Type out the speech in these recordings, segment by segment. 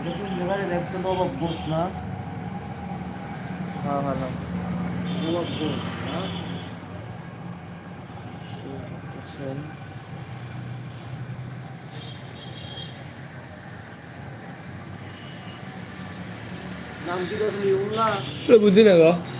এরকম জায়গায় দেখতে বাবা বস না হ্যাঁ ভালো বাবা বস না আছেন নাম কি দশ না বুঝি না গো তো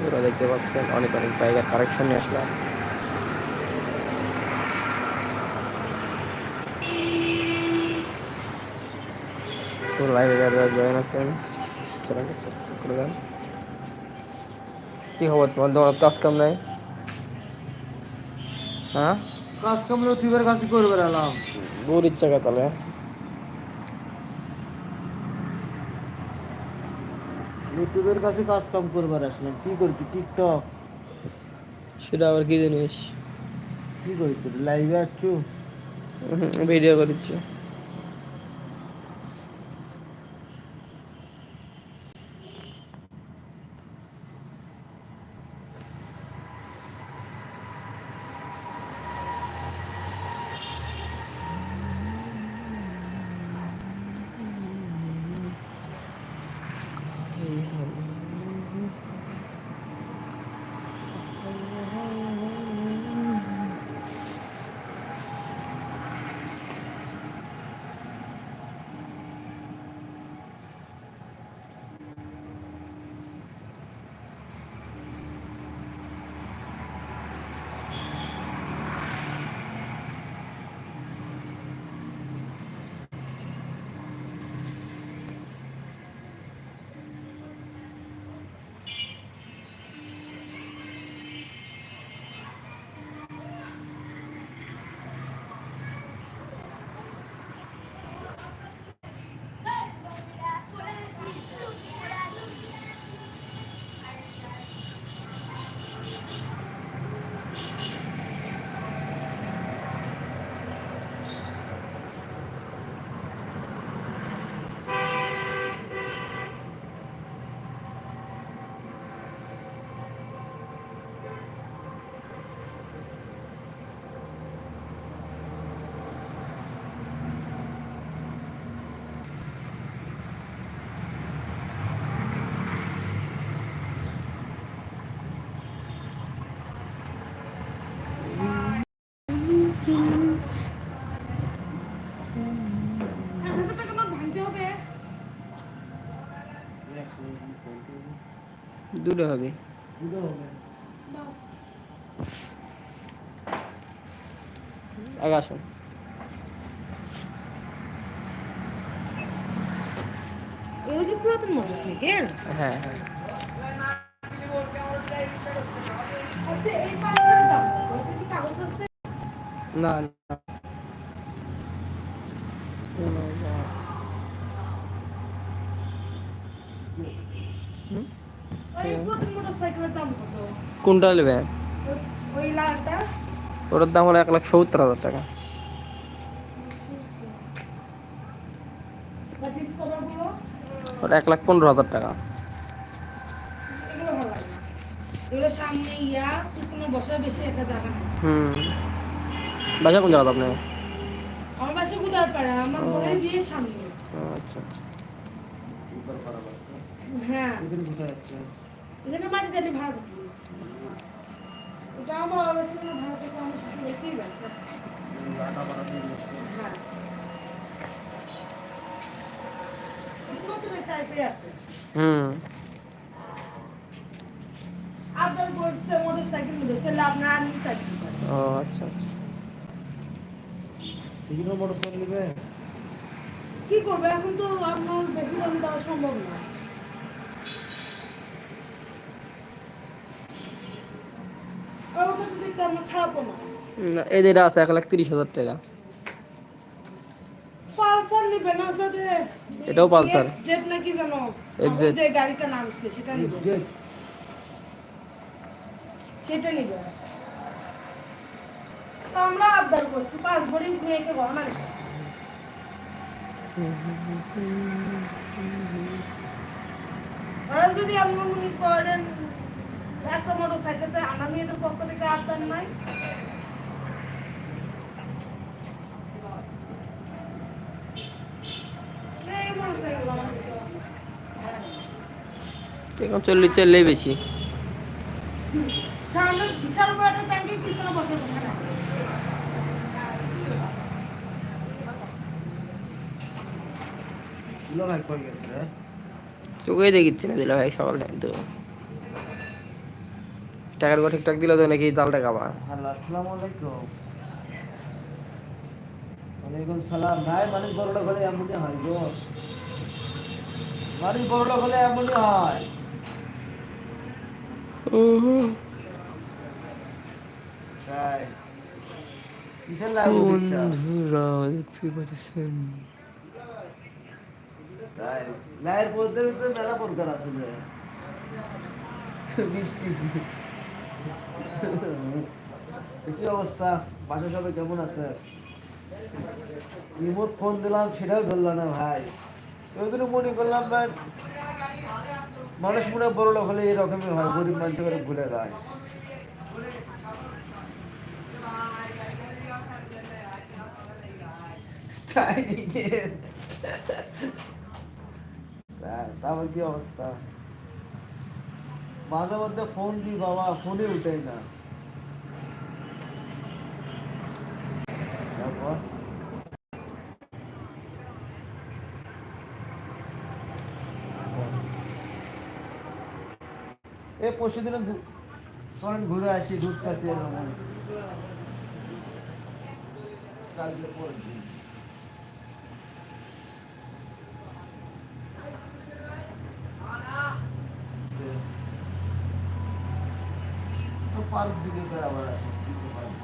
বন্ধুরা দেখতে পাচ্ছেন অনেক অনেক বাইকের কারেকশন নিয়ে আসলাম। লাইভে যারা জয়েন আছেন চ্যানেলটা সাবস্ক্রাইব করে দেন। কি খবর তোমার? দোকান কাজ কাম নাই? হ্যাঁ? কাজ কাম লতিফের কাছে করবে এলাম দূর ইচ্ছা কা লতিফের কাছে কাজ কাম করবার আসলাম। কি করছি টিকটক? সেটা আবার কি জিনিস? কি করছি লাইভে আছো? ভিডিও করছি দুটো হবে। আগে আসুন। এগুলো কি পুরাতন মোটরসাইকেল? হ্যাঁ। হ্যাঁ না হুম? কোনটা নেবে ওটার দাম হলো এক লাখ সত্তর হাজার টাকা। ওটা এক লাখ পনেরো হাজার টাকা। ইয়া হুম। বাসা কোন জায়গা আপনি? আমার বাসা গুদার আমার বোনের বিয়ে সামনে। আচ্ছা আচ্ছা। হ্যাঁ। এখানে ভাড়া থাকি এটা আমার অবশ্য না ভাড়া থেকে আমার শ্বশুর একই গেছে। হ্যাঁ হুম। চাকরি ও আচ্ছা আচ্ছা। মোটরসাইকেল কি করবে? এখন তো আপনার বেশি দাম দেওয়া সম্ভব না। আর ওটা তো খারাপও না যেটা আছে এক লাখ তিরিশ হাজার টাকা। পালসার নিবে না সাথে এটাও পালসার। জেট নাকি জানো? যে গাড়িটা নামছে সেটা নিবে। সেটা নিবে। তো আমরা আবদার করছি পাঁচ ভরি মেয়েকে গহনা নিবে। ওরা যদি আপনি মনে করেন একটা মোটর সাইকেল চাই আমার মেয়েদের পক্ষ থেকে আবদার নাই। এখন চল্লিশ চললেই বেশি বিশাল বড় একটা ট্যাঙ্কের পিছনে বসে চোখেই দেখিচ্ছি না দিলে ভাই সকাল টাইম তো। টাকার কথা ঠিকঠাক দিলে তো নাকি জাল টাকা হ্যালো আসসালামু আলাইকুম। ওয়ালাইকুম সালাম। ভাই মানে বড়টা হলে এমনই হয় গো। বড়টা হলে এমনই হয়। তাই কিসের দিচ্ছা বন্ধুরা দেখতে পাচ্ছেন? তাই লাইয়ের মেলা প্রকার আছে বৃষ্টি কি অবস্থা? বাসা সবাই কেমন আছে? রিমোট ফোন দিলাম, সেটাও ধরলো না ভাই। মনে করলাম ভাই মানুষ মনে বড় লোক হলে এরকমই হয়, গরিব মানুষ করে ভুলে যায়। তারপর কি অবস্থা? মাঝে মধ্যে ফোন দি বাবা ফোনে উঠে না। এ, পরশু দিনে চলেন ঘুরে আসি, দুধ খাচ্ছি কালকে পরের পার্ক দিকে আবার আসি পার্ক?